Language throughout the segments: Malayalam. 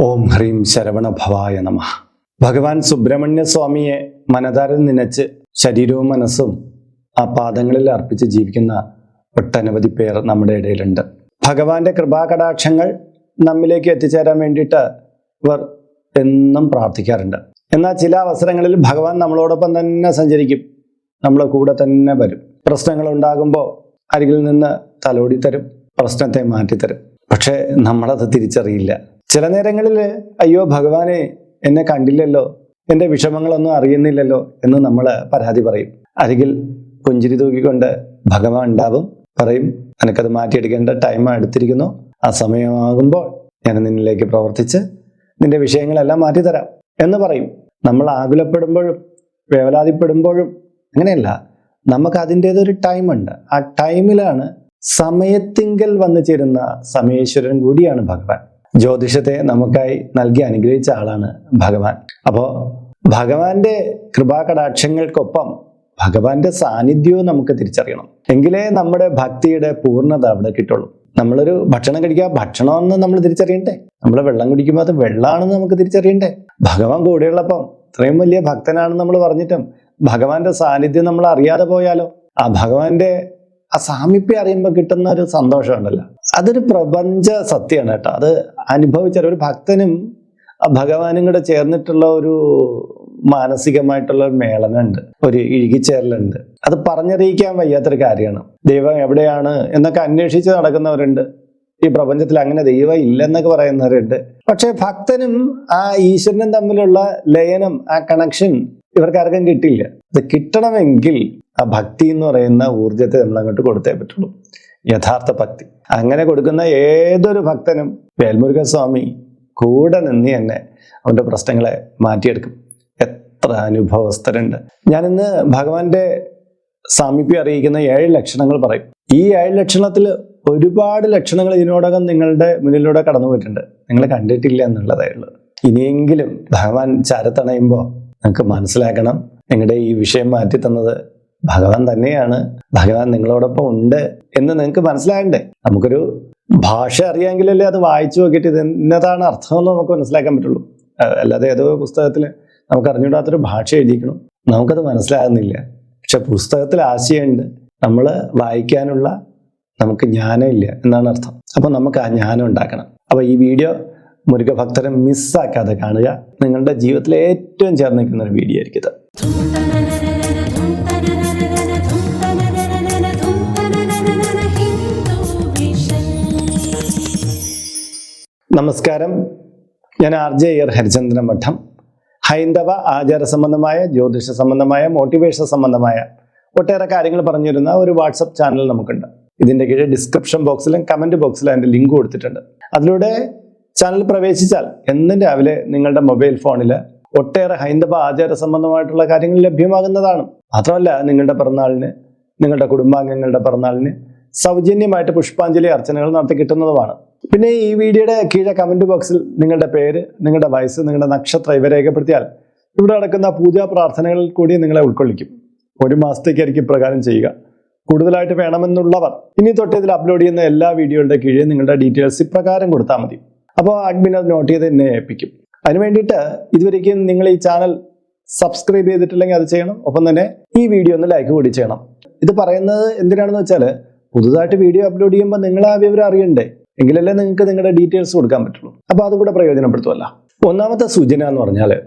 ഓം ഹ്രീം ശരവണ ഭവായ നമ. ഭഗവാൻ സുബ്രഹ്മണ്യ സ്വാമിയെ മനതാരിൽ നനച്ച് ശരീരവും മനസ്സും ആ പാദങ്ങളിൽ അർപ്പിച്ച് ജീവിക്കുന്ന ഒട്ടനവധി പേർ നമ്മുടെ ഇടയിലുണ്ട്. ഭഗവാന്റെ കൃപാകടാക്ഷങ്ങൾ നമ്മിലേക്ക് എത്തിച്ചേരാൻ വേണ്ടിയിട്ട് ഇവർ എന്നും പ്രാർത്ഥിക്കാറുണ്ട്. എന്നാൽ ചില അവസരങ്ങളിൽ ഭഗവാൻ നമ്മളോടൊപ്പം തന്നെ സഞ്ചരിക്കും. നമ്മളെ കൂടെ തന്നെ വരും. പ്രശ്നങ്ങൾ ഉണ്ടാകുമ്പോൾ അരികിൽ നിന്ന് തലോടി തരും പ്രശ്നത്തെ മാറ്റിത്തരും. പക്ഷേ നമ്മളത് തിരിച്ചറിയില്ല. ചില നേരങ്ങളിൽ അയ്യോ ഭഗവാനെ എന്നെ കണ്ടില്ലല്ലോ എന്റെ വിഷമങ്ങളൊന്നും അറിയുന്നില്ലല്ലോ എന്ന് നമ്മൾ പരാതി പറയും. അരികിൽ പുഞ്ചിരി തൂക്കിക്കൊണ്ട് ഭഗവാൻ ഉണ്ടാവും പറയും നിനക്കത് മാറ്റിയെടുക്കേണ്ട ടൈം എടുത്തിരിക്കുന്നു ആ സമയമാകുമ്പോൾ ഞാൻ നിന്നിലേക്ക് പ്രവർത്തിച്ച് നിന്റെ വിഷയങ്ങളെല്ലാം മാറ്റിത്തരാം എന്ന് പറയും. നമ്മൾ ആകുലപ്പെടുമ്പോഴും വേവലാതിപ്പെടുമ്പോഴും അങ്ങനെയല്ല. നമുക്ക് അതിന്റെതൊരു ടൈമുണ്ട് ആ ടൈമിലാണ് സമയത്തിങ്കൽ വന്നു ചേരുന്ന സമയേശ്വരൻ കൂടിയാണ് ഭഗവാൻ. ജ്യോതിഷത്തെ നമുക്കായി നൽകി അനുഗ്രഹിച്ച ആളാണ് ഭഗവാൻ. അപ്പോൾ ഭഗവാന്റെ കൃപാകടാക്ഷങ്ങൾക്കൊപ്പം ഭഗവാന്റെ സാന്നിധ്യവും നമുക്ക് തിരിച്ചറിയണം. എങ്കിലേ നമ്മുടെ ഭക്തിയുടെ പൂർണത അവിടെ കിട്ടുള്ളൂ. നമ്മളൊരു ഭക്ഷണം കഴിക്കുക ഭക്ഷണമെന്ന് നമ്മൾ തിരിച്ചറിയണ്ടേ? നമ്മൾ വെള്ളം കുടിക്കുമ്പോൾ അത് വെള്ളമാണെന്ന് നമുക്ക് തിരിച്ചറിയണ്ടേ? ഭഗവാൻ കൂടെയുള്ളപ്പം ഇത്രയും വലിയ ഭക്തനാണെന്ന് നമ്മൾ പറഞ്ഞിട്ടും ഭഗവാന്റെ സാന്നിധ്യം നമ്മൾ അറിയാതെ പോയാലോ? ആ ഭഗവാന്റെ ആ സാമീപ്യം അറിയുമ്പോൾ കിട്ടുന്ന ഒരു സന്തോഷമുണ്ടല്ലോ. അതൊരു പ്രപഞ്ച സത്യമാണ് കേട്ടോ. അത് അനുഭവിച്ച ഒരു ഭക്തനും ഭഗവാനും കൂടെ ചേർന്നിട്ടുള്ള ഒരു മാനസികമായിട്ടുള്ള ഒരു മേളനുണ്ട് ഒരു ഇഴുകിച്ചേരലുണ്ട്. അത് പറഞ്ഞറിയിക്കാൻ വയ്യാത്തൊരു കാര്യമാണ്. ദൈവം എവിടെയാണ് എന്നൊക്കെ അന്വേഷിച്ച് നടക്കുന്നവരുണ്ട്. ഈ പ്രപഞ്ചത്തിൽ അങ്ങനെ ദൈവം ഇല്ലെന്നൊക്കെ പറയുന്നവരുണ്ട്. പക്ഷെ ഭക്തനും ആ ഈശ്വരനും തമ്മിലുള്ള ലയനം ആ കണക്ഷൻ ഇവർക്ക് ആർക്കും കിട്ടില്ല. അത് കിട്ടണമെങ്കിൽ ആ ഭക്തി എന്ന് പറയുന്ന ഊർജത്തെ നമ്മൾ അങ്ങോട്ട് കൊടുത്തേ പറ്റുള്ളൂ. യഥാർത്ഥ ഭക്തി. അങ്ങനെ കൊടുക്കുന്ന ഏതൊരു ഭക്തനും വേൽമുരുകസ്വാമി കൂടെ നിന്ന് തന്നെ അവന്റെ പ്രശ്നങ്ങളെ മാറ്റിയെടുക്കും. എത്ര അനുഭവസ്ഥരുണ്ട്. ഞാനിന്ന് ഭഗവാന്റെ സാമീപ്യം അറിയിക്കുന്ന ഏഴ് ലക്ഷണങ്ങൾ പറയും. ഈ ഏഴ് ലക്ഷണത്തിൽ ഒരുപാട് ലക്ഷണങ്ങൾ ഇതിനോടകം നിങ്ങളുടെ മുന്നിലൂടെ കടന്നു പോയിട്ടുണ്ട്. നിങ്ങൾ കണ്ടിട്ടില്ല എന്നുള്ളതേ ഉള്ളൂ. ഇനിയെങ്കിലും ഭഗവാൻ ചാരത്തണയുമ്പോൾ നിങ്ങൾക്ക് മനസ്സിലാക്കണം. നിങ്ങളുടെ ഈ വിഷയം മാറ്റി തന്നത് ഭഗവാൻ തന്നെയാണ്. ഭഗവാൻ നിങ്ങളോടൊപ്പം ഉണ്ട് എന്ന് നിങ്ങൾക്ക് മനസ്സിലാകണ്ടേ നമുക്കൊരു ഭാഷ അറിയാമെങ്കിലല്ലേ അത് വായിച്ചു നോക്കിയിട്ട് ഇത് എന്നതാണ് അർത്ഥമെന്ന് നമുക്ക് മനസ്സിലാക്കാൻ പറ്റുള്ളൂ. അല്ലാതെ ഏതോ പുസ്തകത്തിൽ നമുക്ക് അറിഞ്ഞൂടാത്തൊരു ഭാഷ എഴുതിക്കണം നമുക്കത് മനസ്സിലാകുന്നില്ല. പക്ഷെ പുസ്തകത്തിൽ ആശയമുണ്ട്. നമ്മൾ വായിക്കാനുള്ള നമുക്ക് ജ്ഞാനം ഇല്ല എന്നാണ് അർത്ഥം. അപ്പോൾ നമുക്ക് ആ ജ്ഞാനം ഉണ്ടാക്കണം. അപ്പോൾ ഈ വീഡിയോ മുരുക ഭക്തരെ മിസ്സാക്കാതെ കാണുക. നിങ്ങളുടെ ജീവിതത്തിൽ ഏറ്റവും ചേർന്ന് നിൽക്കുന്ന ഒരു വീഡിയോ ആയിരിക്കും നമസ്കാരം. ഞാൻ ആർ ജെ എർ ഹരിചന്ദ്രൻ മഠം. ഹൈന്ദവ ആചാര സംബന്ധമായ ജ്യോതിഷ സംബന്ധമായ മോട്ടിവേഷൻ സംബന്ധമായ ഒട്ടേറെ കാര്യങ്ങൾ പറഞ്ഞു തരുന്ന ഒരു വാട്സപ്പ് ചാനൽ നമുക്കുണ്ട്. ഇതിന്റെ കീഴിൽ ഡിസ്ക്രിപ്ഷൻ ബോക്സിലും കമന്റ് ബോക്സിലും അതിന്റെ ലിങ്ക് കൊടുത്തിട്ടുണ്ട്. അതിലൂടെ ചാനൽ പ്രവേശിച്ചാൽ എന്നും രാവിലെ നിങ്ങളുടെ മൊബൈൽ ഫോണിൽ ഒട്ടേറെ ഹൈന്ദവ ആചാര സംബന്ധമായിട്ടുള്ള കാര്യങ്ങൾ ലഭ്യമാകുന്നതാണ്. മാത്രമല്ല നിങ്ങളുടെ പിറന്നാളിന് നിങ്ങളുടെ കുടുംബാംഗങ്ങളുടെ പിറന്നാളിന് സൗജന്യമായിട്ട് പുഷ്പാഞ്ജലി അർച്ചനകൾ നടത്തി കിട്ടുന്നതുമാണ്. പിന്നെ ഈ വീഡിയോയുടെ കീഴെ കമന്റ് ബോക്സിൽ നിങ്ങളുടെ പേര് നിങ്ങളുടെ വയസ്സ് നിങ്ങളുടെ നക്ഷത്രം ഇവ രേഖപ്പെടുത്തിയാൽ ഇവിടെ നടക്കുന്ന പൂജാ പ്രാർത്ഥനകളിൽ കൂടി നിങ്ങളെ ഉൾക്കൊള്ളിക്കും. ഒരു മാസത്തേക്കായിരിക്കും ഇപ്രകാരം ചെയ്യുക. കൂടുതലായിട്ട് വേണമെന്നുള്ളവർ ഇനി തൊട്ട് ഇതിൽ അപ്ലോഡ് ചെയ്യുന്ന എല്ലാ വീഡിയോകളുടെ കീഴിൽ നിങ്ങളുടെ ഡീറ്റെയിൽസ് ഇപ്രകാരം കൊടുത്താൽ മതി. അപ്പോൾ അഡ്മിൻ അത് നോട്ട് ചെയ്ത് എന്നെ ഏൽപ്പിക്കും. അതിന് വേണ്ടിയിട്ട് ഇതുവരേക്കും നിങ്ങൾ ഈ ചാനൽ സബ്സ്ക്രൈബ് ചെയ്തിട്ടില്ലെങ്കിൽ അത് ചെയ്യണം. ഒപ്പം തന്നെ ഈ വീഡിയോ ഒന്ന് ലൈക്ക് കൂടി ചെയ്യണം. ഇത് പറയുന്നത് എന്തിനാണെന്ന് വെച്ചാൽ പുതുതായിട്ട് വീഡിയോ അപ്ലോഡ് ചെയ്യുമ്പോൾ നിങ്ങൾ ആ വിവരം അറിയണ്ടേ? എങ്കിലല്ലേ നിങ്ങൾക്ക് നിങ്ങളുടെ ഡീറ്റെയിൽസ് കൊടുക്കാൻ പറ്റുള്ളൂ. അപ്പോൾ അതുകൂടെ പ്രയോജനപ്പെടുത്തുമല്ല ഒന്നാമത്തെ സൂചന എന്ന് പറഞ്ഞാൽ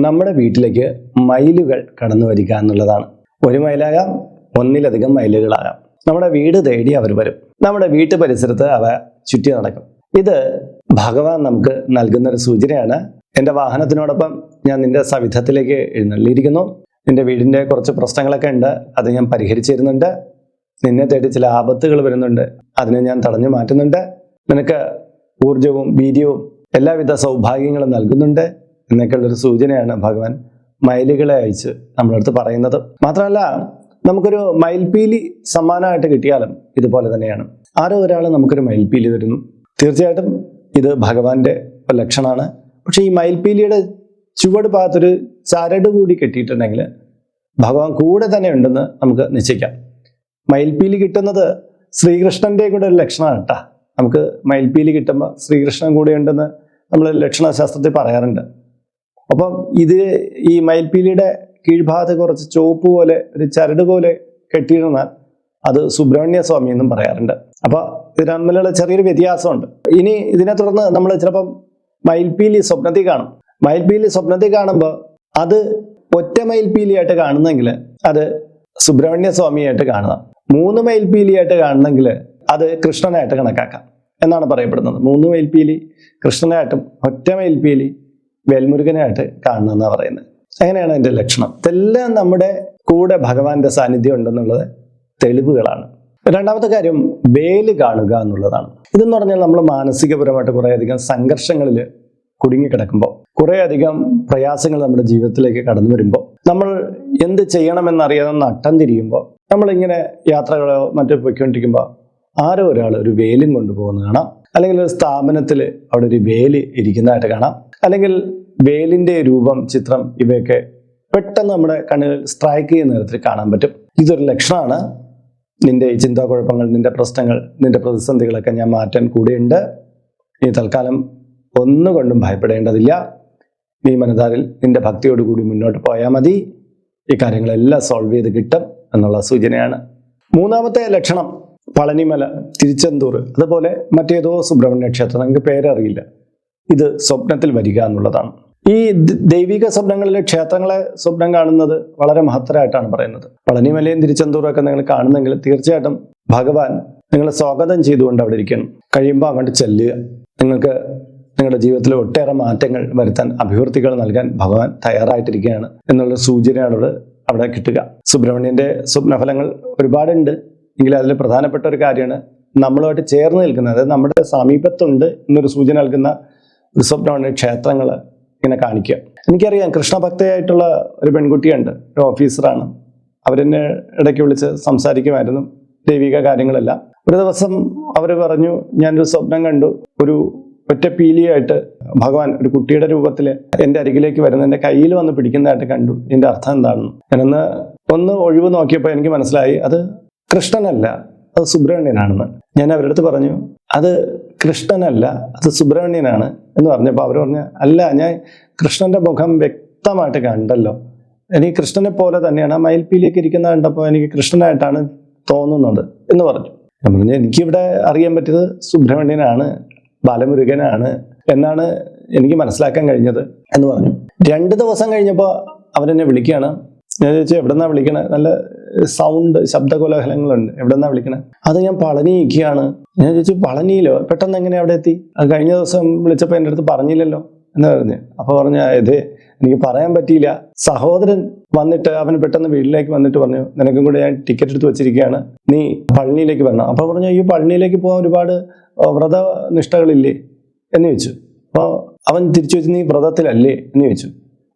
നമ്മുടെ വീട്ടിലേക്ക് മൈലുകൾ കടന്നു വരിക എന്നുള്ളതാണ്. ഒരു മൈലാകാം ഒന്നിലധികം മയിലുകളാകാം. നമ്മുടെ വീട് തേടി അവർ വരും. നമ്മുടെ വീട്ടു പരിസരത്ത് അവ ചുറ്റി നടക്കും. ഇത് ഭഗവാൻ നമുക്ക് നൽകുന്ന ഒരു സൂചനയാണ്. എന്റെ വാഹനത്തിനോടൊപ്പം ഞാൻ നിന്റെ സവിധത്തിലേക്ക് എഴുന്നള്ളിയിരിക്കുന്നു. നിന്റെ വീടിന്റെ കുറച്ച് പ്രശ്നങ്ങളൊക്കെ ഉണ്ട്. അത് ഞാൻ പരിഹരിച്ചു തരുന്നുണ്ട് നിന്നെ തേടി ചില ആപത്തുകൾ വരുന്നുണ്ട്. അതിനെ ഞാൻ തടഞ്ഞു മാറ്റുന്നുണ്ട്. നിനക്ക് ഊർജവും വീര്യവും എല്ലാവിധ സൗഭാഗ്യങ്ങളും നൽകുന്നുണ്ട് എന്നൊക്കെയുള്ളൊരു സൂചനയാണ് ഭഗവാൻ മയിലുകളെ അയച്ച് നമ്മളടുത്ത് പറയുന്നത്. മാത്രമല്ല നമുക്കൊരു മയിൽപീലി സമ്മാനമായിട്ട് കിട്ടിയാലും ഇതുപോലെ തന്നെയാണ്. ആരോ ഒരാൾ നമുക്കൊരു മയിൽപീലി തരുന്നു. തീർച്ചയായിട്ടും ഇത് ഭഗവാന്റെ ലക്ഷണമാണ്. പക്ഷെ ഈ മയിൽപീലിയുടെ ചുവട് ഭാഗത്തൊരു ചരട് കൂടി കെട്ടിയിട്ടുണ്ടെങ്കിൽ ഭഗവാൻ കൂടെ തന്നെ ഉണ്ടെന്ന് നമുക്ക് നിശ്ചയിക്കാം. മയിൽപീലി കിട്ടുന്നത് ശ്രീകൃഷ്ണന്റെ കൂടെ ഒരു ലക്ഷണമാണ് കേട്ടാ. നമുക്ക് മയിൽപ്പീലി കിട്ടുമ്പോൾ ശ്രീകൃഷ്ണൻ കൂടെ ഉണ്ടെന്ന് നമ്മൾ ലക്ഷണശാസ്ത്രത്തിൽ പറയാറുണ്ട്. അപ്പം ഇത് ഈ മയിൽപ്പീലിയുടെ കീഴ്ഭാഗത്ത് കുറച്ച് ചുവപ്പ് പോലെ ഒരു ചരട് പോലെ കെട്ടിയിരുന്നാൽ അത് സുബ്രഹ്മണ്യ സ്വാമി എന്നും പറയാറുണ്ട്. അപ്പോൾ ഇത് തമ്മിലുള്ള ചെറിയൊരു വ്യത്യാസമുണ്ട്. ഇനി ഇതിനെ തുടർന്ന് നമ്മൾ ചിലപ്പം മയിൽപ്പീലി സ്വപ്നത്തിൽ കാണും. മയിൽപ്പീലി സ്വപ്നത്തിൽ കാണുമ്പോൾ അത് ഒറ്റ മയിൽപ്പീലിയായിട്ട് കാണുന്നെങ്കിൽ അത് സുബ്രഹ്മണ്യ സ്വാമിയായിട്ട് കാണുക മൂന്ന് മയിൽപ്പീലിയായിട്ട് കാണുന്നെങ്കിൽ അത് കൃഷ്ണനായിട്ട് കണക്കാക്കാം എന്നാണ് പറയപ്പെടുന്നത്. മൂന്ന് മേൽപ്പീലി കൃഷ്ണനായിട്ടും ഒറ്റ മേൽപ്പീലി വേൽമുരുകനായിട്ട് കാണുന്നതെന്നാണ് പറയുന്നത്. അങ്ങനെയാണ് അതിന്റെ ലക്ഷണം. ഇതെല്ലാം നമ്മുടെ കൂടെ ഭഗവാന്റെ സാന്നിധ്യം ഉണ്ടെന്നുള്ളത് തെളിവുകളാണ്. രണ്ടാമത്തെ കാര്യം വേൽ കാണുക എന്നുള്ളതാണ്. ഇതെന്ന് പറഞ്ഞാൽ നമ്മൾ മാനസികപരമായിട്ട് കുറേയധികം സംഘർഷങ്ങളിൽ കുടുങ്ങിക്കിടക്കുമ്പോൾ കുറേയധികം പ്രയാസങ്ങൾ നമ്മുടെ ജീവിതത്തിലേക്ക് കടന്നു വരുമ്പോൾ നമ്മൾ എന്ത് ചെയ്യണമെന്നറിയാതെ നട്ടം തിരിയുമ്പോൾ നമ്മളിങ്ങനെ യാത്രകളോ മറ്റോ പോയിക്കൊണ്ടിരിക്കുമ്പോൾ ആരോ ഒരാൾ ഒരു വേലും കൊണ്ടുപോകുന്ന കാണാം. അല്ലെങ്കിൽ ഒരു സ്ഥാപനത്തിൽ അവിടെ ഒരു വേൽ ഇരിക്കുന്നതായിട്ട് കാണാം. അല്ലെങ്കിൽ വേലിന്റെ രൂപം ചിത്രം ഇവയൊക്കെ പെട്ടെന്ന് നമ്മുടെ കണ്ണിൽ സ്ട്രൈക്ക് ചെയ്യുന്ന തരത്തിൽ കാണാൻ പറ്റും. ഇതൊരു ലക്ഷണമാണ്. നിന്റെ ഈ ചിന്താക്കുഴപ്പങ്ങൾ നിന്റെ പ്രശ്നങ്ങൾ നിന്റെ പ്രതിസന്ധികളൊക്കെ ഞാൻ മാറ്റാൻ കൂടെയുണ്ട്. നീ തൽക്കാലം ഒന്നുകൊണ്ടും ഭയപ്പെടേണ്ടതില്ല. നീ മനതാരിൽ നിന്റെ ഭക്തിയോടുകൂടി മുന്നോട്ട് പോയാൽ മതി. ഈ കാര്യങ്ങളെല്ലാം സോൾവ് ചെയ്ത് കിട്ടും എന്നുള്ള സൂചനയാണ്. മൂന്നാമത്തെ ലക്ഷണം. പളനിമല തിരുച്ചെന്തൂർ അതുപോലെ മറ്റേതോ സുബ്രഹ്മണ്യ ക്ഷേത്രം നിങ്ങൾക്ക് പേരറിയില്ല. ഇത് സ്വപ്നത്തിൽ വരിക എന്നുള്ളതാണ്. ഈ ദൈവിക സ്വപ്നങ്ങളിലെ ക്ഷേത്രങ്ങളെ സ്വപ്നം കാണുന്നത് വളരെ മഹത്തരായിട്ടാണ് പറയുന്നത്. പളനിമലയും തിരിച്ചെന്തൂറും ഒക്കെ നിങ്ങൾ കാണുന്നെങ്കിൽ തീർച്ചയായിട്ടും ഭഗവാൻ നിങ്ങളെ സ്വാഗതം ചെയ്തുകൊണ്ട് അവിടെ ഇരിക്കണം. കഴിയുമ്പോൾ അങ്ങോട്ട് ചെല്ലുക. നിങ്ങൾക്ക് നിങ്ങളുടെ ജീവിതത്തിൽ ഒട്ടേറെ മാറ്റങ്ങൾ വരുത്താൻ അഭിവൃദ്ധികൾ നൽകാൻ ഭഗവാൻ തയ്യാറായിട്ടിരിക്കുകയാണ്. എന്നുള്ള സൂചനയാണ് അവിടെ അവിടെ കിട്ടുക. സുബ്രഹ്മണ്യന്റെ സ്വപ്നഫലങ്ങൾ ഒരുപാടുണ്ട്. എങ്കിൽ അതിൽ പ്രധാനപ്പെട്ട ഒരു കാര്യമാണ് നമ്മളുമായിട്ട് ചേർന്ന് നിൽക്കുന്നത് അതായത് നമ്മുടെ സമീപത്തുണ്ട് എന്നൊരു സൂചന നൽകുന്ന ഒരു ക്ഷേത്രങ്ങൾ ഇങ്ങനെ കാണിക്കുക. എനിക്കറിയാം കൃഷ്ണഭക്തയായിട്ടുള്ള ഒരു പെൺകുട്ടിയുണ്ട് ഒരു ഓഫീസറാണ്. അവരെന്നെ ഇടയ്ക്ക് വിളിച്ച് സംസാരിക്കുമായിരുന്നു ദൈവിക കാര്യങ്ങളെല്ലാം. ഒരു ദിവസം അവർ പറഞ്ഞു ഞാനൊരു സ്വപ്നം കണ്ടു. ഒരു ഒറ്റ പീലിയായിട്ട് ഭഗവാൻ ഒരു കുട്ടിയുടെ രൂപത്തിൽ എന്റെ അരികിലേക്ക് വരുന്ന. എന്റെ കയ്യിൽ വന്ന് പിടിക്കുന്നതായിട്ട് കണ്ടു. ഇതിന്റെ അർത്ഥം എന്താണെന്ന്. ഞാനൊന്ന് ഒന്ന് ഒഴിവ് നോക്കിയപ്പോൾ എനിക്ക് മനസ്സിലായി. അത് കൃഷ്ണനല്ല അത് സുബ്രഹ്മണ്യനാണെന്ന്. ഞാൻ അവരുടെ അടുത്ത് പറഞ്ഞു അത് കൃഷ്ണനല്ല അത് സുബ്രഹ്മണ്യനാണ് എന്ന് പറഞ്ഞപ്പോൾ അവർ പറഞ്ഞു അല്ല ഞാൻ കൃഷ്ണന്റെ മുഖം വ്യക്തമായിട്ട് കണ്ടല്ലോ. എനിക്ക് കൃഷ്ണനെ പോലെ തന്നെയാണ് ആ മയിൽപ്പീലിയൊക്കെ ഇരിക്കുന്ന കണ്ടപ്പോൾ എനിക്ക് കൃഷ്ണനായിട്ടാണ് തോന്നുന്നത് എന്ന് പറഞ്ഞു. പറഞ്ഞു എനിക്കിവിടെ അറിയാൻ പറ്റിയത് സുബ്രഹ്മണ്യനാണ് ബാലമുരുകനാണ് എന്നാണ് എനിക്ക് മനസ്സിലാക്കാൻ കഴിഞ്ഞത് എന്ന് പറഞ്ഞു. രണ്ട് ദിവസം കഴിഞ്ഞപ്പോൾ അവരെന്നെ വിളിക്കുകയാണ് ഞാൻ ചോദിച്ചു എവിടെന്നാ വിളിക്കണേ? നല്ല സൗണ്ട് ശബ്ദ കോലാഹലങ്ങളുണ്ട് എവിടെന്നാ വിളിക്കണേ? അത് ഞാൻ പളനി നിൽക്കുകയാണ് ഞാൻ ചോദിച്ചു പളനിയിലോ? പെട്ടെന്ന് എങ്ങനെ അവിടെ എത്തി? കഴിഞ്ഞ ദിവസം വിളിച്ചപ്പോൾ എന്റെ അടുത്ത് പറഞ്ഞില്ലല്ലോ എന്ന് പറഞ്ഞു. അപ്പൊ പറഞ്ഞ ഇത് എനിക്ക് പറയാൻ പറ്റിയില്ല. സഹോദരൻ വന്നിട്ട് അവൻ പെട്ടെന്ന് വീട്ടിലേക്ക് വന്നിട്ട് പറഞ്ഞു നിനക്കും കൂടെ ഞാൻ ടിക്കറ്റ് എടുത്ത് വെച്ചിരിക്കുകയാണ്. നീ പളനിയിലേക്ക് വരണം. അപ്പൊ പറഞ്ഞു ഈ പളനിയിലേക്ക് പോകാൻ ഒരുപാട് വ്രതനിഷ്ഠകളില്ലേ? എന്ന് ചോദിച്ചു. അപ്പോൾ അവൻ തിരിച്ചു വെച്ച് നീ വ്രതത്തിലല്ലേ? എന്ന് ചോദിച്ചു.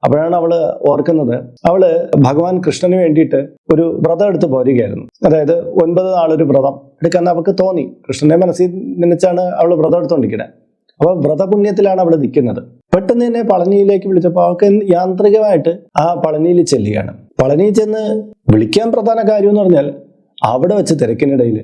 അപ്പോഴാണ് അവൾ ഓർക്കുന്നത്. അവൾ ഭഗവാൻ കൃഷ്ണന് വേണ്ടിയിട്ട് ഒരു വ്രതം എടുത്ത് പോരുകയായിരുന്നു. അതായത് ഒൻപത് നാളൊരു വ്രതം എടുക്കാൻ അവൾക്ക് തോന്നി. കൃഷ്ണന്റെ മനസ്സിൽ നിന്നിച്ചാണ് അവൾ വ്രതം എടുത്തോണ്ടിരിക്കുന്നത് അപ്പൊ വ്രതപുണ്യത്തിലാണ് അവൾ നിൽക്കുന്നത്. പെട്ടെന്ന് തന്നെ പളനിയിലേക്ക് വിളിച്ചപ്പോൾ അവൾക്ക് യാന്ത്രികമായിട്ട് ആ പളനിയിൽ ചെല്ലുകയാണ്. പളനിയിൽ ചെന്ന് വിളിക്കാൻ പ്രധാന കാര്യം എന്ന് പറഞ്ഞാൽ അവിടെ വെച്ച് തിരക്കിനിടയിൽ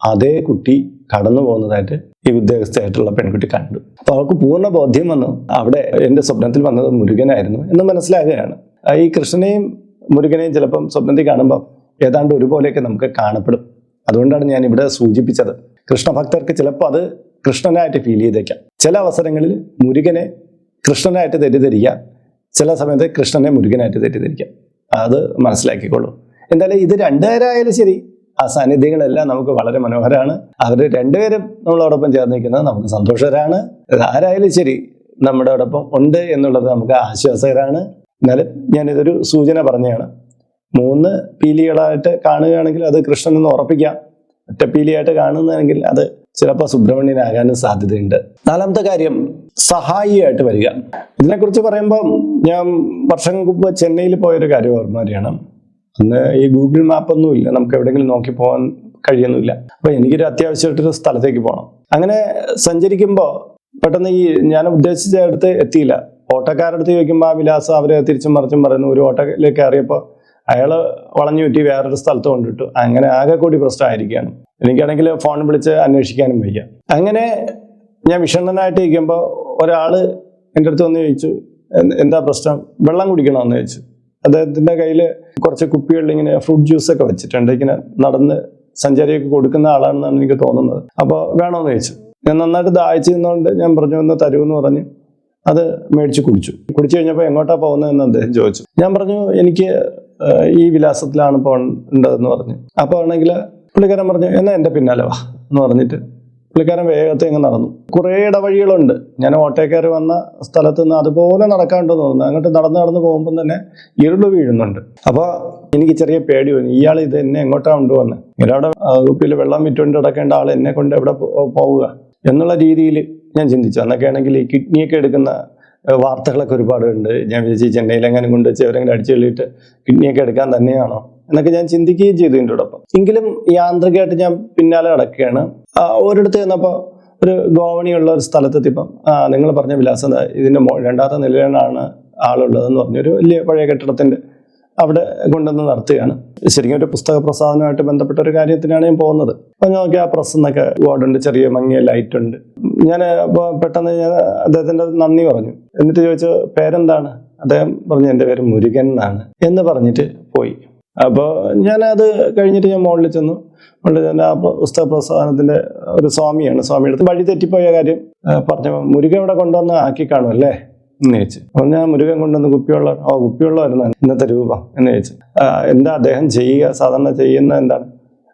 അതേ കുട്ടി കടന്നു പോകുന്നതായിട്ട് ഈ ഉദ്യോഗസ്ഥയായിട്ടുള്ള പെൺകുട്ടി കണ്ടു. അപ്പൊ അവൾക്ക് പൂർണ ബോധ്യം വന്നു. അവിടെ എന്റെ സ്വപ്നത്തിൽ വന്നത് മുരുകനായിരുന്നു എന്ന് മനസ്സിലാകുകയാണ്. ഈ കൃഷ്ണനെയും മുരുകനെയും ചിലപ്പം സ്വപ്നത്തിൽ കാണുമ്പോൾ ഏതാണ്ട് ഒരുപോലെയൊക്കെ നമുക്ക് കാണപ്പെടും. അതുകൊണ്ടാണ് ഞാൻ ഇവിടെ സൂചിപ്പിച്ചത്. കൃഷ്ണഭക്തർക്ക് ചിലപ്പോൾ അത് കൃഷ്ണനായിട്ട് ഫീൽ ചെയ്തേക്കാം. ചില അവസരങ്ങളിൽ മുരുകനെ കൃഷ്ണനായിട്ട് തെറ്റിദ്ധരിക്കാം. ചില സമയത്ത് കൃഷ്ണനെ മുരുകനായിട്ട് തെറ്റിദ്ധരിക്കാം. അത് മനസ്സിലാക്കിക്കോളൂ. എന്തായാലും ഇത് രണ്ടുപേരായാലും ശരി. ആ സാന്നിധ്യങ്ങളെല്ലാം നമുക്ക് വളരെ മനോഹരമാണ് അവർ രണ്ടുപേരും നമ്മളോടൊപ്പം ചേർന്ന് നിൽക്കുന്നത് നമുക്ക് സന്തോഷകരമാണ്. ആരായാലും ശരി നമ്മുടെ ഒപ്പം ഉണ്ട് എന്നുള്ളത് നമുക്ക് ആശ്വാസകരമാണ്. എന്നാലും ഞാനിതൊരു സൂചന പറഞ്ഞതാണ് മൂന്ന് പീലികളായിട്ട് കാണുകയാണെങ്കിൽ അത് കൃഷ്ണൻ എന്ന് ഉറപ്പിക്കാം. ഒറ്റ പീലിയായിട്ട് കാണുന്നതെങ്കിൽ അത് ചിലപ്പോൾ സുബ്രഹ്മണ്യനാകാനും സാധ്യതയുണ്ട്. നാലാമത്തെ കാര്യം സഹായിയായിട്ട് വരിക. ഇതിനെക്കുറിച്ച് പറയുമ്പോൾ ഞാൻ വർഷങ്ങൾക്ക് മുമ്പ് ചെന്നൈയിൽ പോയൊരു കാര്യം ഓർമ്മ വരികയാണ്. അന്ന് ഈ ഗൂഗിൾ മാപ്പൊന്നും ഇല്ല നമുക്ക് എവിടെയെങ്കിലും നോക്കി പോകാൻ കഴിയുന്നില്ല. അപ്പൊ എനിക്കൊരു അത്യാവശ്യമായിട്ടൊരു സ്ഥലത്തേക്ക് പോകണം അങ്ങനെ സഞ്ചരിക്കുമ്പോൾ പെട്ടെന്ന് ഈ ഞാൻ ഉദ്ദേശിച്ച അടുത്ത് എത്തിയില്ല. ഓട്ടോക്കാരുടെ അടുത്ത് ചോദിക്കുമ്പോൾ ആ വിലാസം അവരെ തിരിച്ചും മറിച്ചും പറയുന്നു ഒരു ഓട്ടോയിലേക്ക് കയറിയപ്പോൾ അയാൾ വളഞ്ഞു ചുറ്റി വേറൊരു സ്ഥലത്ത് കൊണ്ടിട്ടു. അങ്ങനെ ആകെ കൂടി പ്രശ്നമായിരിക്കുകയാണ്. എനിക്കാണെങ്കിൽ ഫോൺ വിളിച്ച് അന്വേഷിക്കാനും വയ്യ. അങ്ങനെ ഞാൻ വിഷണ്ണനായിട്ട് ഇരിക്കുമ്പോൾ ഒരാൾ എന്റെ അടുത്ത് വന്ന് ചോദിച്ചു എന്താ പ്രശ്നം? വെള്ളം കുടിക്കണമെന്ന് ചോദിച്ചു. അദ്ദേഹത്തിന്റെ കയ്യിൽ കുറച്ച് കുപ്പികളിൽ ഇങ്ങനെ ഫ്രൂട്ട് ജ്യൂസ് ഒക്കെ വെച്ചിട്ടുണ്ട്. ഇങ്ങനെ നടന്ന് സഞ്ചാരിയൊക്കെ കൊടുക്കുന്ന ആളാണെന്നാണ് എനിക്ക് തോന്നുന്നത്. അപ്പോൾ വേണമെന്ന് ചോദിച്ചു. ഞാൻ നന്നായിട്ട് ദാഹിച്ചു നിന്നുകൊണ്ട് ഞാൻ പറഞ്ഞു ഒന്ന് തരുമെന്ന് പറഞ്ഞ് അത് മേടിച്ച് കുടിച്ചു. കുടിച്ചു കഴിഞ്ഞപ്പോൾ എങ്ങോട്ടാ പോകുന്നതെന്ന് അദ്ദേഹം ചോദിച്ചു. ഞാൻ പറഞ്ഞു എനിക്ക് ഈ വിലാസത്തിലാണ് പോകേണ്ടതെന്ന് പറഞ്ഞു. അപ്പോൾ ആണെങ്കിൽ പുള്ളിക്കാരൻ പറഞ്ഞു എന്നാ എന്റെ പിന്നാലെ വാ എന്ന് പറഞ്ഞിട്ട് പുള്ളിക്കാരൻ വേഗത്തെ അങ്ങ് നടന്നു. കുറേ ഇടവഴികളുണ്ട്. ഞാൻ ഓട്ടോക്കാർ വന്ന സ്ഥലത്ത് നിന്ന് അതുപോലെ നടക്കാണ്ട് തോന്നുന്നു. അങ്ങോട്ട് നടന്ന് നടന്ന് പോകുമ്പോൾ തന്നെ ഇരുൾ വീഴുന്നുണ്ട്. അപ്പോൾ എനിക്ക് ചെറിയ പേടി വന്നു. ഇയാൾ ഇത് എന്നെ എങ്ങോട്ടാണ് കൊണ്ടുവന്നത് ഇയാളുടെ കുപ്പിയിൽ വെള്ളം വിറ്റുകൊണ്ട് കിടക്കേണ്ട ആൾ എന്നെ കൊണ്ട് എവിടെ പോവുക എന്നുള്ള രീതിയിൽ ഞാൻ ചിന്തിച്ചു. അന്നൊക്കെ ആണെങ്കിൽ ഈ കിഡ്നിയൊക്കെ എടുക്കുന്ന വാർത്തകളൊക്കെ ഒരുപാടുണ്ട്. ഞാൻ വിചാരിച്ചു ചെന്നൈയിലെങ്ങാനും കൊണ്ട് വെച്ച് അവരെങ്കിലും അടിച്ചു കിഡ്നിയൊക്കെ എടുക്കാൻ തന്നെയാണോ? എന്നൊക്കെ ഞാൻ ചിന്തിക്കുകയും ചെയ്തു ഇതിന്റെ ഒപ്പം എങ്കിലും യാന്ത്രികമായിട്ട് ഞാൻ പിന്നാലെ നടക്കുകയാണ്. ഒരിടത്ത് ചെന്നപ്പോൾ ഒരു ഗോവണിയുള്ള ഒരു സ്ഥലത്തെത്തിപ്പം നിങ്ങൾ പറഞ്ഞ വിലാസം ഇതിന്റെ രണ്ടാമത്തെ നിലയിലാണ് ആളുള്ളതെന്ന് പറഞ്ഞൊരു വലിയ പഴയ കെട്ടിടത്തിന്റെ അവിടെ കൊണ്ടുവന്ന് നടത്തുകയാണ്. ശരിക്കും ഒരു പുസ്തക പ്രസാധനമായിട്ട് ബന്ധപ്പെട്ട ഒരു കാര്യത്തിനാണ് ഞാൻ പോകുന്നത്. അപ്പം നോക്കി ആ പ്രസ് എന്നൊക്കെ ചെറിയ മങ്ങിയ ലൈറ്റ് ഉണ്ട് ഞാൻ അപ്പോൾ പെട്ടെന്ന് ഞാൻ അദ്ദേഹത്തിന്റെ നന്ദി പറഞ്ഞു. എന്നിട്ട് ചോദിച്ചു പേരെന്താണ്? അദ്ദേഹം പറഞ്ഞു എന്റെ പേര് മുരുകൻ എന്നാണ്. എന്ന് പറഞ്ഞിട്ട് പോയി. അപ്പോൾ ഞാനത് കഴിഞ്ഞിട്ട് ഞാൻ മുകളിൽ ചെന്നു. മുകളിൽ ചെന്ന് ആ പുസ്തക പ്രസ്ഥാനത്തിന്റെ ഒരു സ്വാമിയാണ്. സ്വാമിയുടെ വഴി തെറ്റിപ്പോയ കാര്യം പറഞ്ഞു മുരുകൻ ഇവിടെ കൊണ്ടുവന്ന് ആക്കി കാണും അല്ലേ? എന്ന് ചോദിച്ചു. അപ്പോൾ ഞാൻ മുരുകൻ കൊണ്ടുവന്ന് കുപ്പിയുള്ള ഓ കുപ്പിയുള്ളവരുന്ന ഇന്നത്തെ രൂപം എന്ന് ചോദിച്ചു. എന്താ അദ്ദേഹം ചെയ്യുക? സാധാരണ ചെയ്യുന്ന എന്താണ്?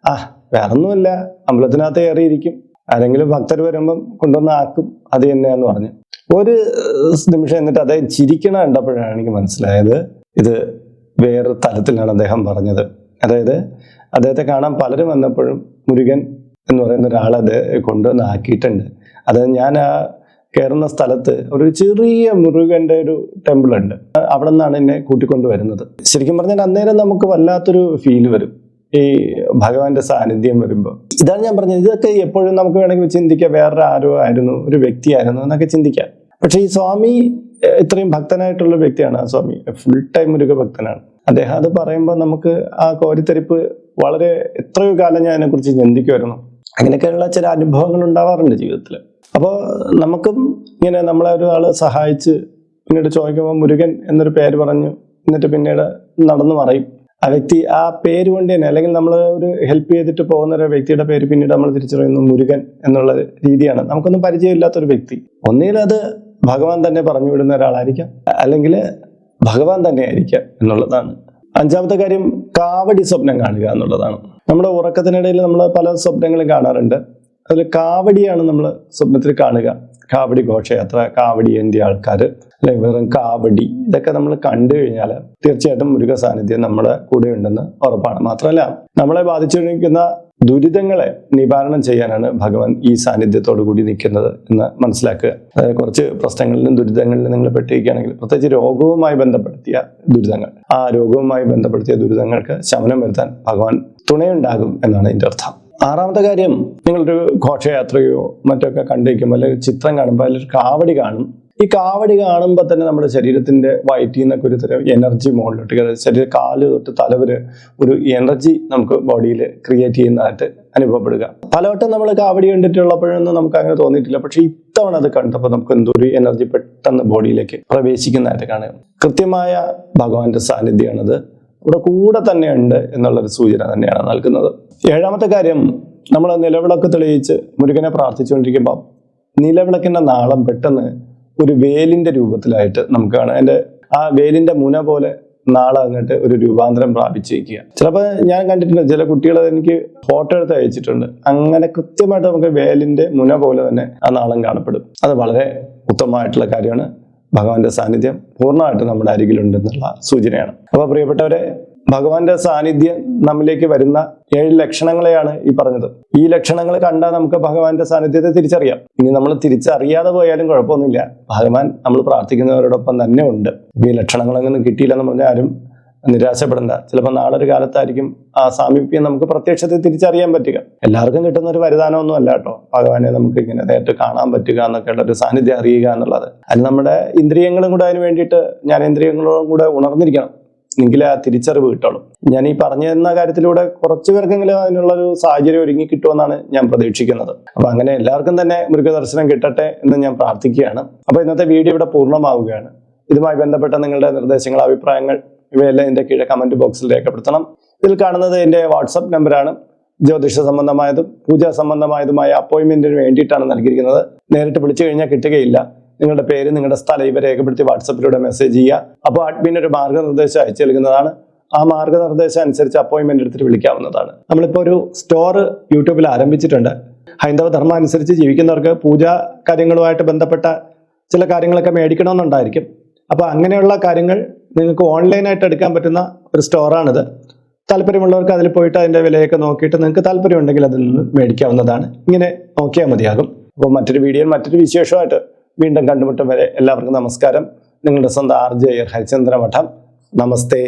ആ വേറൊന്നുമില്ല. അമ്പലത്തിനകത്ത് കയറിയിരിക്കും. ആരെങ്കിലും ഭക്തർ വരുമ്പം കൊണ്ടുവന്ന് ആക്കും. അത് തന്നെയാന്ന് പറഞ്ഞു. ഒരു നിമിഷം എന്നിട്ട് അദ്ദേഹം ചിരിക്കണ കണ്ടപ്പോഴാണ് എനിക്ക് മനസ്സിലായത്. ഇത് വേറൊരു തലത്തിലാണ് അദ്ദേഹം പറഞ്ഞത്. അതായത് അദ്ദേഹത്തെ കാണാൻ പലരും വന്നപ്പോഴും മുരുകൻ എന്ന് പറയുന്ന ഒരാളെ അത് കൊണ്ടുവന്ന് ആക്കിയിട്ടുണ്ട്. അതായത് ഞാൻ ആ കയറുന്ന സ്ഥലത്ത് ഒരു ചെറിയ മുരുകന്റെ ഒരു ടെമ്പിൾ ഉണ്ട്. അവിടെ നിന്നാണ് എന്നെ കൂട്ടിക്കൊണ്ട് വരുന്നത്. ശരിക്കും പറഞ്ഞാൽ അന്നേരം നമുക്ക് വല്ലാത്തൊരു ഫീൽ വരും. ഈ ഭഗവാന്റെ സാന്നിധ്യം വരുമ്പോൾ ഇതാണ് ഞാൻ പറഞ്ഞത്. ഇതൊക്കെ എപ്പോഴും നമുക്ക് വേണമെങ്കിൽ ചിന്തിക്കാം. വേറൊരു ആരോ ആയിരുന്നു ഒരു വ്യക്തിയായിരുന്നു എന്നൊക്കെ ചിന്തിക്കാം. പക്ഷെ ഈ സ്വാമി ഇത്രയും ഭക്തനായിട്ടുള്ള വ്യക്തിയാണ് ആ സ്വാമി. ഫുൾ ടൈം മുരുക ഭക്തനാണ്. അദ്ദേഹം അത് പറയുമ്പോൾ നമുക്ക് ആ കോരിത്തെരിപ്പ് വളരെ എത്രയോ കാലം ഞാൻ അതിനെക്കുറിച്ച് ചിന്തിക്കുമായിരുന്നു. അങ്ങനെയൊക്കെയുള്ള ചില അനുഭവങ്ങൾ ഉണ്ടാവാറുണ്ട് ജീവിതത്തിൽ അപ്പോൾ നമുക്കും ഇങ്ങനെ നമ്മളെ ഒരാൾ സഹായിച്ച് പിന്നീട് ചോദിക്കുമ്പോൾ മുരുകൻ എന്നൊരു പേര് പറഞ്ഞു എന്നിട്ട് പിന്നീട് നടന്നു മറയും. ആ വ്യക്തി ആ പേര് കൊണ്ട് തന്നെ അല്ലെങ്കിൽ നമ്മൾ ഒരു ഹെൽപ്പ് ചെയ്തിട്ട് പോകുന്ന ഒരു വ്യക്തിയുടെ പേര് പിന്നീട് നമ്മൾ തിരിച്ചറിയുന്നു മുരുകൻ എന്നുള്ള രീതിയാണ്. നമുക്കൊന്നും പരിചയമില്ലാത്തൊരു വ്യക്തി. ഒന്നിൽ അത് ഭഗവാൻ തന്നെ പറഞ്ഞു വിടുന്ന ഒരാളായിരിക്കാം. അല്ലെങ്കിൽ ഭഗവാൻ തന്നെ ആയിരിക്കാം എന്നുള്ളതാണ്. അഞ്ചാമത്തെ കാര്യം കാവടി സ്വപ്നം കാണുക എന്നുള്ളതാണ്. നമ്മുടെ ഉറക്കത്തിനിടയിൽ നമ്മൾ പല സ്വപ്നങ്ങളും കാണാറുണ്ട്. അതിൽ കാവടിയാണ് നമ്മൾ സ്വപ്നത്തിൽ കാണുക. കാവടി ഘോഷയാത്ര കാവടി എന്തിയ ആൾക്കാർ അല്ലെങ്കിൽ വെറും കാവടി ഇതൊക്കെ നമ്മൾ കണ്ടു കഴിഞ്ഞാൽ തീർച്ചയായിട്ടും മുരുക സാന്നിധ്യം നമ്മുടെ കൂടെ ഉണ്ടെന്ന് ഉറപ്പാണ്. മാത്രമല്ല നമ്മളെ ബാധിച്ചിരിക്കുന്ന ദുരിതങ്ങളെ നിവാരണം ചെയ്യാനാണ് ഭഗവാൻ ഈ സാന്നിധ്യത്തോടു കൂടി നിൽക്കുന്നത് എന്ന് മനസ്സിലാക്കുക. കുറച്ച് പ്രശ്നങ്ങളിലും ദുരിതങ്ങളിലും നിങ്ങൾ പെട്ടിരിക്കുകയാണെങ്കിൽ പ്രത്യേകിച്ച് രോഗവുമായി ബന്ധപ്പെടുത്തിയ ദുരിതങ്ങൾ. ആ രോഗവുമായി ബന്ധപ്പെടുത്തിയ ദുരിതങ്ങൾക്ക് ശമനം വരുത്താൻ ഭഗവാൻ തുണയുണ്ടാകും എന്നാണ് ഇതിന്റെ അർത്ഥം. ആറാമത്തെ കാര്യം നിങ്ങളൊരു ഘോഷയാത്രയോ മറ്റൊക്കെ കണ്ടിരിക്കുമ്പോൾ അല്ലെങ്കിൽ ചിത്രം കാണുമ്പോൾ അതിലൊരു കാവടി കാണും. ഈ കാവടി കാണുമ്പോൾ തന്നെ നമ്മുടെ ശരീരത്തിന്റെ വയറ്റിൽ നിന്നൊക്കെ ഒരു തരം എനർജി മുകളിലോട്ട്. ശരീര കാൽ തൊട്ട് തലവര് ഒരു എനർജി നമുക്ക് ബോഡിയിൽ ക്രിയേറ്റ് ചെയ്യുന്നതായിട്ട് അനുഭവപ്പെടുക. പലവട്ടം നമ്മൾ കാവടി കണ്ടിട്ടുള്ളപ്പോഴൊന്നും നമുക്ക് അങ്ങനെ തോന്നിയിട്ടില്ല. പക്ഷെ ഇത്തവണ അത് കണ്ടപ്പോൾ നമുക്ക് എന്തോ ഒരു എനർജി പെട്ടെന്ന് ബോഡിയിലേക്ക് പ്രവേശിക്കുന്നതായിട്ട് കാണുക കൃത്യമായ ഭഗവാന്റെ സാന്നിധ്യമാണത്. ഇവിടെ കൂടെ തന്നെ ഉണ്ട് എന്നുള്ളൊരു സൂചന തന്നെയാണ് നൽകുന്നത്. ഏഴാമത്തെ കാര്യം നമ്മൾ നിലവിളക്ക് തെളിയിച്ച് മുരുകനെ പ്രാർത്ഥിച്ചുകൊണ്ടിരിക്കുമ്പോൾ നിലവിളക്കിന്റെ നാളം പെട്ടെന്ന് ഒരു വേലിന്റെ രൂപത്തിലായിട്ട് നമുക്ക് കാണാം. അതിന്റെ ആ വേലിന്റെ മുന പോലെ നാളെ അങ്ങോട്ട് ഒരു രൂപാന്തരം പ്രാപിച്ചിരിക്കുക. ചിലപ്പോൾ ഞാൻ കണ്ടിട്ടുണ്ട് ചില കുട്ടികൾ എനിക്ക് ഫോട്ടോ എടുത്ത് അയച്ചിട്ടുണ്ട്. അങ്ങനെ കൃത്യമായിട്ട് നമുക്ക് വേലിന്റെ മുന പോലെ തന്നെ ആ നാളം കാണപ്പെടും. അത് വളരെ ഉത്തമമായിട്ടുള്ള കാര്യമാണ്. ഭഗവാന്റെ സാന്നിധ്യം പൂർണമായിട്ട് നമ്മുടെ അരികിലുണ്ടെന്നുള്ള സൂചനയാണ്. അപ്പോൾ പ്രിയപ്പെട്ടവരെ ഭഗവാന്റെ സാന്നിധ്യം നമ്മിലേക്ക് വരുന്ന ഏഴ് ലക്ഷണങ്ങളെയാണ് ഈ പറഞ്ഞത്. ഈ ലക്ഷണങ്ങൾ കണ്ടാൽ നമുക്ക് ഭഗവാന്റെ സാന്നിധ്യത്തെ തിരിച്ചറിയാം. ഇനി നമ്മൾ തിരിച്ചറിയാതെ പോയാലും കുഴപ്പമൊന്നുമില്ല. ഭഗവാൻ നമ്മൾ പ്രാർത്ഥിക്കുന്നവരോടൊപ്പം തന്നെ ഉണ്ട്. ഈ ലക്ഷണങ്ങളൊന്നും കിട്ടിയില്ലെന്ന് പറഞ്ഞാൽ ആരും നിരാശപ്പെടേണ്ട. ചിലപ്പോൾ നാളെ ഒരു കാലത്തായിരിക്കും ആ സാമീപ്യം നമുക്ക് പ്രത്യക്ഷത്തിൽ തിരിച്ചറിയാൻ പറ്റുക. എല്ലാവർക്കും കിട്ടുന്ന ഒരു വരദാനമൊന്നും അല്ല കേട്ടോ. ഭഗവാനെ നമുക്ക് ഇങ്ങനെ നേരിട്ട് കാണാൻ പറ്റുക എന്നൊക്കെ ഉള്ള ഒരു സാന്നിധ്യം അറിയുക എന്നുള്ളത്. അത് നമ്മുടെ ഇന്ദ്രിയങ്ങളും കൂടെ അതിന് വേണ്ടിയിട്ട് ഞാൻ ഇന്ദ്രിയങ്ങളോടും കൂടെ ഉണർന്നിരിക്കണം. എങ്കിലേ ആ തിരിച്ചറിവ് കിട്ടുള്ളൂ ഞാൻ ഈ പറഞ്ഞു തന്ന കാര്യത്തിലൂടെ കുറച്ചു പേർക്കെങ്കിലും അതിനുള്ള ഒരു സാഹചര്യം ഒരുങ്ങി കിട്ടുമെന്നാണ് ഞാൻ പ്രതീക്ഷിക്കുന്നത്. അപ്പൊ അങ്ങനെ എല്ലാവർക്കും തന്നെ മൃഗദർശനം കിട്ടട്ടെ എന്ന് ഞാൻ പ്രാർത്ഥിക്കുകയാണ്. അപ്പൊ ഇന്നത്തെ വീഡിയോ ഇവിടെ പൂർണമാവുകയാണ്. ഇതുമായി ബന്ധപ്പെട്ട നിങ്ങളുടെ നിർദ്ദേശങ്ങൾ അഭിപ്രായങ്ങൾ ഇവയെല്ലാം എന്റെ കീഴെ കമന്റ് ബോക്സിൽ രേഖപ്പെടുത്തണം. ഇതിൽ കാണുന്നത് എന്റെ വാട്സപ്പ് നമ്പറാണ്. ജ്യോതിഷ സംബന്ധമായതും പൂജാ സംബന്ധമായതുമായ അപ്പോയിന്റ്മെന്റിന് വേണ്ടിയിട്ടാണ് നൽകിയിരിക്കുന്നത്. നേരിട്ട് വിളിച്ചു കഴിഞ്ഞാൽ കിട്ടുകയില്ല. നിങ്ങളുടെ പേര് നിങ്ങളുടെ സ്ഥലം ഇവ രേഖപ്പെടുത്തി വാട്സപ്പിലൂടെ മെസ്സേജ് ചെയ്യുക. അപ്പോൾ അഡ്മിൻ ഒരു മാർഗനിർദ്ദേശം അയച്ചു നൽകുന്നതാണ്. ആ മാർഗനിർദ്ദേശം അനുസരിച്ച് അപ്പോയിന്റ്മെന്റ് എടുത്തിട്ട് വിളിക്കാവുന്നതാണ്. നമ്മളിപ്പോൾ ഒരു സ്റ്റോർ യൂട്യൂബിൽ ആരംഭിച്ചിട്ടുണ്ട്. ഹൈന്ദവ ധർമ്മം അനുസരിച്ച് ജീവിക്കുന്നവർക്ക് പൂജാ കാര്യങ്ങളുമായിട്ട് ബന്ധപ്പെട്ട ചില കാര്യങ്ങളൊക്കെ മേടിക്കണമെന്നുണ്ടായിരിക്കും. അപ്പോൾ അങ്ങനെയുള്ള കാര്യങ്ങൾ നിങ്ങൾക്ക് ഓൺലൈനായിട്ട് എടുക്കാൻ പറ്റുന്ന ഒരു സ്റ്റോറാണിത് താല്പര്യമുള്ളവർക്ക് അതിൽ പോയിട്ട് അതിന്റെ വിലയൊക്കെ നോക്കിയിട്ട് നിങ്ങൾക്ക് താല്പര്യമുണ്ടെങ്കിൽ അതിൽ നിന്ന് മേടിക്കാവുന്നതാണ്. ഇങ്ങനെ നോക്കിയാൽ മതിയാകും. അപ്പോൾ മറ്റൊരു വീഡിയോയിൽ മറ്റൊരു വിശേഷമായിട്ട് വീണ്ടും കണ്ടുമുട്ടും വരെ എല്ലാവർക്കും നമസ്കാരം. നിങ്ങളുടെ സ്വന്തം ആർ ജെ ഹരിചന്ദ്ര മഠം നമസ്തേ.